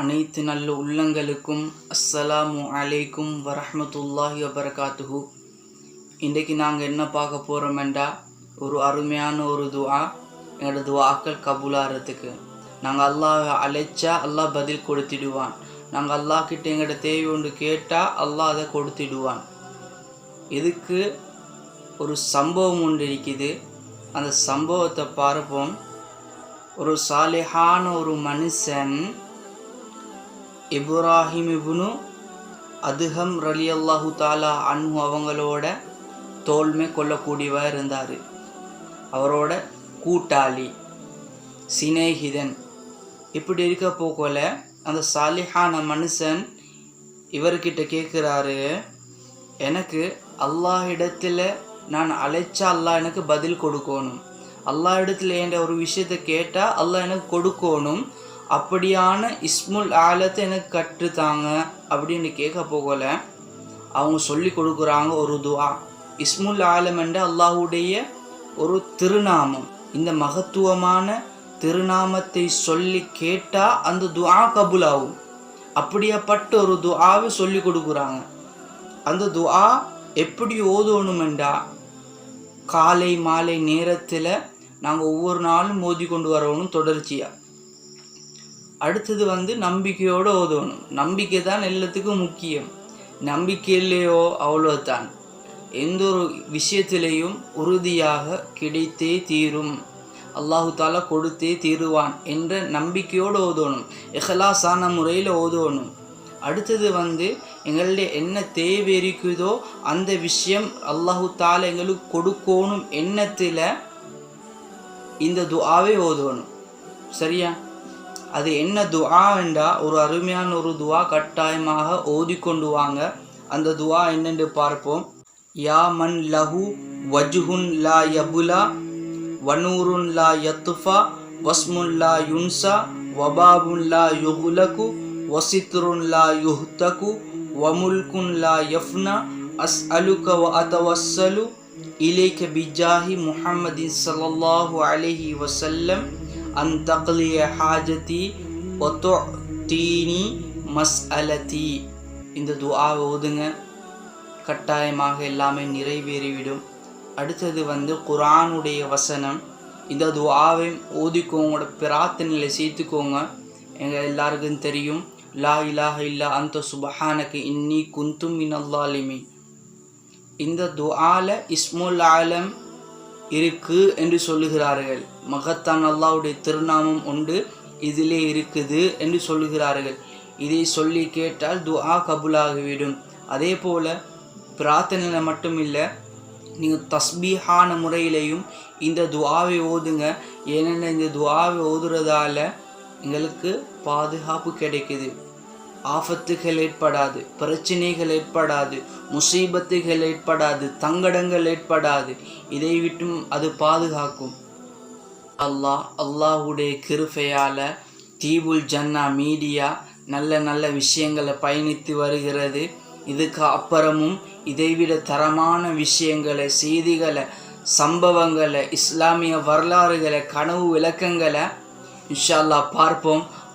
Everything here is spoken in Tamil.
அனைத்து நல்ல உள்ளங்களுக்கும் அஸ்ஸலாமு அலைக்கும் வரஹ்மத்துல்லாஹி வபரகாத்துஹு. இன்றைக்கு நாங்கள் என்ன பார்க்க போகிறோமெண்டா ஒரு அருமையான ஒரு துவா எங்களோட துவாக்கள் கபூலாகிறதுக்கு. நாங்கள் அல்லாஹ் அழைச்சா அல்லாஹ் பதில் கொடுத்திடுவான். நாங்கள் அல்லாஹ் கிட்ட எங்களோட தேவை ஒன்று கேட்டால் அல்லாஹ் அதை கொடுத்திடுவான். இதுக்கு ஒரு சம்பவம் ஒன்று இருக்குது. அந்த சம்பவத்தை பார்ப்போம். ஒரு சாலிஹான ஒரு மனுஷன் இப்ராஹிம் இபுனு அதுஹம் ரலி அல்லாஹு தாலா அன்ஹு அவங்களோட தோல்மை கொள்ளக்கூடியவர் இருந்தார். அவரோட கூட்டாளி சிநேகிதன். இப்படி இருக்க போகல அந்த சாலிஹான மனுஷன் இவர்கிட்ட கேட்குறாரு எனக்கு அல்லாஹ் இடத்துல நான் அழைச்சா அல்லாஹ் எனக்கு பதில் கொடுக்கணும். அல்லாஹ் இடத்துல என்ற ஒரு விஷயத்தை கேட்டால் அல்லாஹ் எனக்கு கொடுக்கணும். அப்படியான இஸ்முல் ஆலத்தை எனக்கு கற்றுத்தாங்க அப்படின்னு கேட்க போகல. அவங்க சொல்லி கொடுக்குறாங்க ஒரு துவா. இஸ்முல் ஆலம் என்ற அல்லாஹுடைய ஒரு திருநாமம். இந்த மகத்துவமான திருநாமத்தை சொல்லி கேட்டால் அந்த துஆ கபுலாகும். அப்படியாப்பட்ட ஒரு துஆவை சொல்லி கொடுக்குறாங்க. அந்த துஆ எப்படி ஓதணுமெண்டா? காலை மாலை நேரத்தில் நாங்கள் ஒவ்வொரு நாளும் மோதி கொண்டு வரணும் தொடர்ச்சியாக அடுத்தது வந்து நம்பிக்கையோடு ஓதணும். நம்பிக்கை தான் எல்லாத்துக்கும் முக்கியம். நம்பிக்கை இல்லையோ அவ்வளோதான் எந்த ஒரு விஷயத்திலையும் உறுதியாக கிடைத்தே தீரும். அல்லாஹு தாலா கொடுத்தே தீருவான் என்ற நம்பிக்கையோடு ஓதணும். எஹலாசான முறையில் ஓதணும். அடுத்தது வந்து எங்களுடைய என்ன தேவை இருக்குதோ அந்த விஷயம் அல்லாஹு தாலா எங்களுக்கு கொடுக்கணும் எண்ணத்தில் இந்த துஆவை ஓதணும். சரியா? அது என்ன துவா என்றால் ஒரு அருமையான ஒரு துவா கட்டாயமாக ஓதிக்கொண்டு வாங்க. அந்த துவா என்னென்று பார்ப்போம். யா மன் லஹு வஜ்ஹுன் லா யபுலா வனூருன் லா யத்துஃபா வஸ்முன் லா யுன்சா வபாபுன் லா யுகுலகு வசித்ருன் லா யுஹ்தகு வமுல்குன் லா யஃப்னா அஸ் அலுக வ அதவஸ்ஸலு இலேக பிஜாஹி முஹம்மதின் ஸல்லல்லாஹு அலஹி வசல்லம் அன் தக்லிய ஹாஜதி ஒத்தோ தீனி மஸ் அலதி இந்த துஆவை ஓதுங்க. கட்டாயமாக எல்லாமே நிறைவேறிவிடும். அடுத்தது வந்து குரானுடைய வசனம். இந்த துஆவை ஓதிக்கோங்களோட பிரார்த்தனையில் சேர்த்துக்கோங்க. எங்கள் எல்லாருக்கும் தெரியும். லா இலாஹ இல்லா அந்த சுபஹானக்கு இன்னி குந்தும் மினல்லாலிமி இந்த துஆல இஸ்முல் ஆலம் இருக்கு என்று சொல்லுகிறார்கள். மகத்தான் அல்லாவுடைய திருநாமம் உண்டு இதிலே இருக்குது என்று சொல்லுகிறார்கள். இதை சொல்லி கேட்டால் துஆ கபுலாகிவிடும். அதே போல் பிரார்த்தனையில் மட்டும் இல்லை நீங்கள் தஸ்பீஹான முறையிலையும் இந்த துவாவை ஓதுங்க. ஏனென்ன இந்த துவாவை ஓதுறதால எங்களுக்கு பாதுகாப்பு கிடைக்குது. ஆபத்துகள் ஏற்படாது பிரச்சனைகள் ஏற்படாது முசீபத்துகள் ஏற்படாது தங்கடங்கள் ஏற்படாது இதை விட்டும் அது பாதுகாக்கும். அல்லாஹ் அல்லாஹுடைய கிருஃபையால் தீபுல் ஜன்னா மீடியா நல்ல நல்ல விஷயங்களை பயணித்து வருகிறது. இதுக்கு அப்புறமும் இதைவிட தரமான விஷயங்களை செய்திகளை சம்பவங்களை இஸ்லாமிய வரலாறுகளை கனவு விளக்கங்களை இன்ஷால்லா பார்ப்போம்.